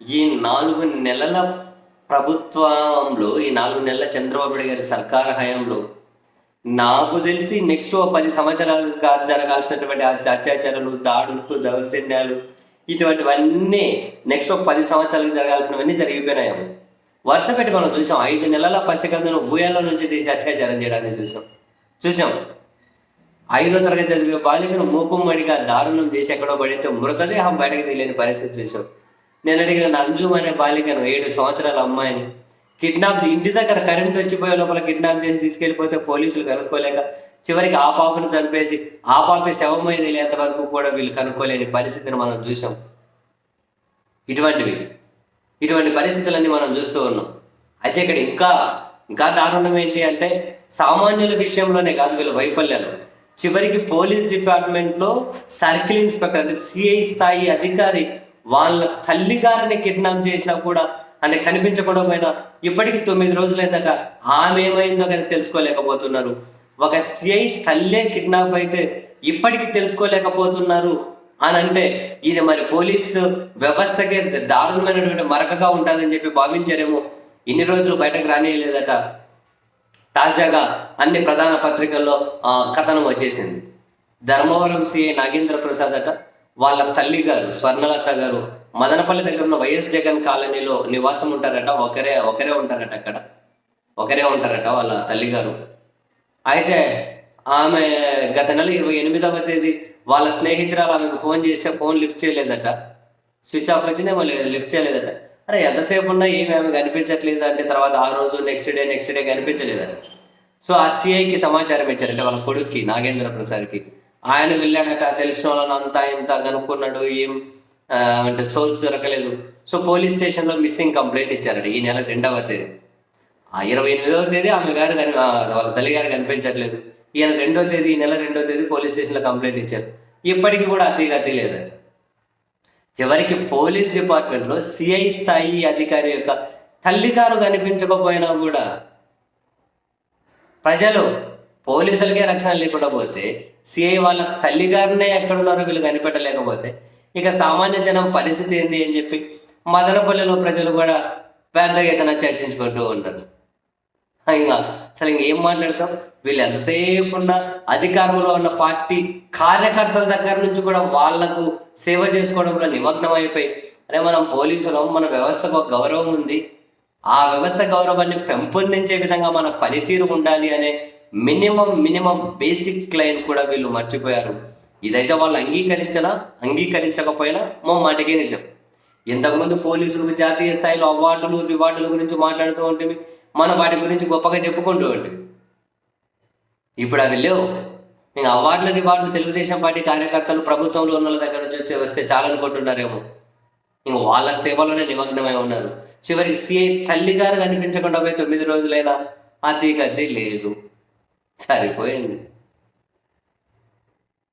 ఈ నాలుగు నెలల ప్రభుత్వంలో ఈ నాలుగు నెలల చంద్రబాబు గారి సర్కార్ హయాంలో నాకు తెలిసి నెక్స్ట్ పది సంవత్సరాలు జరగాల్సినటువంటి అత్యాచారాలు దాడులు దౌర్జన్యాలు ఇటువంటివన్నీ నెక్స్ట్ పది సంవత్సరాలకు జరగాల్సినవన్నీ జరిగిపోయినాయేమో వరుస పెట్టి మనం చూసాం. ఐదు నెలల పసికందును భూయాల నుంచి తీసి అత్యాచారం చేయడాన్ని చూసాం. చూసాం. ఐదో తరగతి చదివే బాలికను మూకుమ్మడిగా దారుణం చేసి ఎక్కడో పడితే మృతదేహం బయటకు తెలియని పరిస్థితి చూసాం. నేను అడిగిన నంజుమ్ అనే బాలికను ఏడు సంవత్సరాల అమ్మాయిని కిడ్నాప్ ఇంటి దగ్గర కరెంట్ వచ్చిపోయే లోపల కిడ్నాప్ చేసి తీసుకెళ్ళిపోతే పోలీసులు కనుక్కోలేక చివరికి ఆ పాపను చంపేసి ఆ పాప శవమై తెలియంత వరకు కూడా వీళ్ళు కనుక్కోలేని పరిస్థితిని మనం చూసాం ఇటువంటివి ఇటువంటి పరిస్థితులన్నీ మనం చూస్తూ ఉన్నాం. అయితే ఇక్కడ ఇంకా ఇంకా దారుణం ఏంటి అంటే సామాన్యుల విషయంలోనే కాదు వీళ్ళ వైఫల్యాలు. చివరికి పోలీస్ డిపార్ట్మెంట్లో సర్కిల్ ఇన్స్పెక్టర్ అంటే సిఐ స్థాయి అధికారి వాళ్ళ తల్లి గారిని కిడ్నాప్ చేసినా కూడా అంటే కనిపించకుండా పోయినా ఇప్పటికి తొమ్మిది రోజులైందట. ఆమె ఏమైందో కానీ తెలుసుకోలేకపోతున్నారు. ఒక సిఐ తల్లే కిడ్నాప్ అయితే ఇప్పటికీ తెలుసుకోలేకపోతున్నారు అని అంటే ఇది మరి పోలీసు వ్యవస్థకే దారుణమైనటువంటి మరకగా ఉంటుందని చెప్పి భావించారేమో. ఇన్ని రోజులు బయటకు రానియలేదట. తాజాగా అన్ని ప్రధాన పత్రికల్లో కథనం వచ్చేసింది. ధర్మవరం సిఐ నాగేంద్ర ప్రసాద్ అట. వాళ్ళ తల్లి గారు స్వర్ణలత గారు మదనపల్లి దగ్గర ఉన్న వైఎస్ జగన్ కాలనీలో నివాసం ఉంటారట. ఒకరే ఒకరే ఉంటారట అక్కడ. ఒకరే ఉంటారట వాళ్ళ తల్లి గారు. అయితే ఆమె గత నెల ఇరవై ఎనిమిదవ తేదీ వాళ్ళ స్నేహితురాలు ఆమెకు ఫోన్ చేస్తే ఫోన్ లిఫ్ట్ చేయలేదట. స్విచ్ ఆఫ్ వచ్చిందేమో లిఫ్ట్ చేయలేదట. అరే ఎంతసేపు ఉన్నా ఏమి ఆమె కనిపించట్లేదు అంటే తర్వాత ఆ రోజు నెక్స్ట్ డే నెక్స్ట్ డే కనిపించలేదట. సో ఆ సిఐకి సమాచారం ఇచ్చారట వాళ్ళ కొడుక్కి నాగేంద్ర ప్రసాద్కి. ఆయన వెళ్ళాడట తెలిసిన వాళ్ళని అంతా ఇంత కనుక్కున్నాడు ఏం అంటే సోర్స్ దొరకలేదు. సో పోలీస్ స్టేషన్లో మిస్సింగ్ కంప్లైంట్ ఇచ్చారట ఈ నెల రెండవ తేదీ. ఆ ఇరవై ఎనిమిదవ తేదీ ఆమె గారు వాళ్ళ తల్లి గారు కనిపించట్లేదు. ఈయన రెండో తేదీ ఈ నెల రెండో తేదీ పోలీస్ స్టేషన్లో కంప్లైంట్ ఇచ్చారు. ఇప్పటికీ కూడా అతిగతి లేదంట. చివరికి పోలీస్ డిపార్ట్మెంట్లో సిఐ స్థాయి అధికారి యొక్క తల్లి గారు కనిపించకపోయినా కూడా ప్రజలు పోలీసులకే రక్షణ లేకుండా పోతే సిఐ వాళ్ళ తల్లి గారినే ఎక్కడున్నారో వీళ్ళు కనిపెట్టలేకపోతే ఇక సామాన్య జనం పరిస్థితి ఏంది అని చెప్పి మదనపల్లిలో ప్రజలు కూడా పెద్ద ఏదైనా చర్చించుకుంటూ ఉంటారు ఇంకా అసలు ఇంకేం మాట్లాడతాం? వీళ్ళు ఎంతసేపు ఉన్న అధికారంలో ఉన్న పార్టీ కార్యకర్తల దగ్గర నుంచి కూడా వాళ్ళకు సేవ చేసుకోవడంలో నిమగ్నం అయిపోయి అరే మనం పోలీసులం మన వ్యవస్థకు ఒక గౌరవం ఉంది. ఆ వ్యవస్థ గౌరవాన్ని పెంపొందించే విధంగా మన పనితీరు ఉండాలి అనే మినిమం మినిమం బేసిక్ క్లయింట్ కూడా వీళ్ళు మర్చిపోయారు. ఇదైతే వాళ్ళు అంగీకరించలా అంగీకరించకపోయినా మా మాటకే నిజం. ఇంతకుముందు పోలీసులకు జాతీయ స్థాయిలో అవార్డులు రివార్డుల గురించి మాట్లాడుతూ ఉంటే మనం వాటి గురించి గొప్పగా చెప్పుకుంటూ ఉంటుంది ఇప్పుడు అవి లేవు. ఇంకా అవార్డులు రివార్డులు తెలుగుదేశం పార్టీ కార్యకర్తలు ప్రభుత్వంలో ఉన్న వాళ్ళ దగ్గర నుంచి వచ్చి వస్తే చాలనుకుంటున్నారేమో ఇంక వాళ్ళ సేవలోనే నిమగ్నమై ఉన్నారు. చివరికి సిఐ తల్లిగారు కనిపించకుండా పోయి తొమ్మిది రోజులైనా అతి గతి లేదు. 蔡丽坤